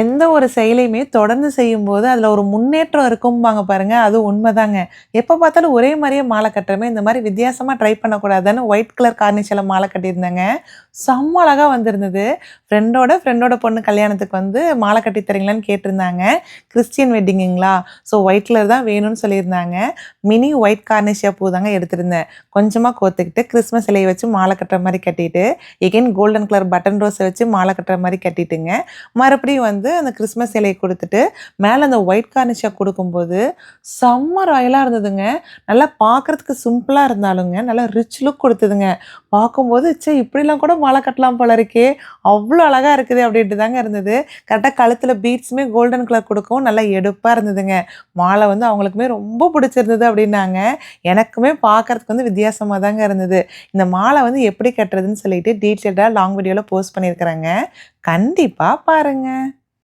எந்த ஒரு செயலையுமே தொடர்ந்து செய்யும்போது அதில் ஒரு முன்னேற்றம் இருக்கும்பாங்க பாருங்க. அது உண்மைதாங்க. எப்போ பார்த்தாலும் ஒரே மாதிரியே மாலை கட்டுறமே இந்த மாதிரி வித்தியாசமாக ட்ரை பண்ணக்கூடாதுன்னு ஒயிட் கலர் கார்னிஷில் மாலை கட்டியிருந்தேங்க. செம்ம அழகாக வந்திருந்தது. ஃப்ரெண்டோட ஃப்ரெண்டோட பொண்ணு கல்யாணத்துக்கு வந்து மாலை கட்டி தரீங்களான்னு கேட்டிருந்தாங்க. கிறிஸ்டியன் வெட்டிங்குங்களா ஸோ ஒயிட் கலர் தான் வேணும்னு சொல்லியிருந்தாங்க. மினி ஒயிட் கார்னிஷியா பூ தாங்க எடுத்திருந்தேன். கொஞ்சமாக கோத்துக்கிட்டு கிறிஸ்மஸ் இலையை வச்சு மாலை கட்டுற மாதிரி கட்டிட்டு எகெயின் கோல்டன் கலர் பட்டன் ரோஸை வச்சு மாலை கட்டுற மாதிரி கட்டிட்டுங்க. மறுபடியும் வந்து அந்த கிறிஸ்மஸ் இலையை கொடுத்துட்டு மேலே அந்த ஒயிட் கார்னிஷாக கொடுக்கும்போது செம்ம ராயலாக இருந்ததுங்க. நல்லா பார்க்குறதுக்கு சிம்பிளாக இருந்தாலுங்க நல்லா ரிச் லுக் கொடுத்ததுங்க. பார்க்கும்போது சே இப்படிலாம் கூட மாலை கட்டலாம் போல இருக்கே. அவ்வளோ அவ்வளோ அழகாக இருக்குது அப்படின்ட்டு தாங்க இருந்தது. கரெக்டாக கழுத்தில் பீட்ஸுமே கோல்டன் கலர் கொடுக்கவும் நல்லா எடுப்பாக இருந்ததுங்க. மாலை வந்து அவங்களுக்குமே ரொம்ப பிடிச்சிருந்தது அப்படின்னாங்க. எனக்குமே பார்க்கறதுக்கு வந்து வித்தியாசமாக தாங்க இருந்தது. இந்த மாலை வந்து எப்படி கட்டுறதுன்னு சொல்லிட்டு டீட்டெயில்டாக லாங் வீடியோவில் போஸ்ட் பண்ணியிருக்கிறாங்க. கண்டிப்பாக பாருங்கள்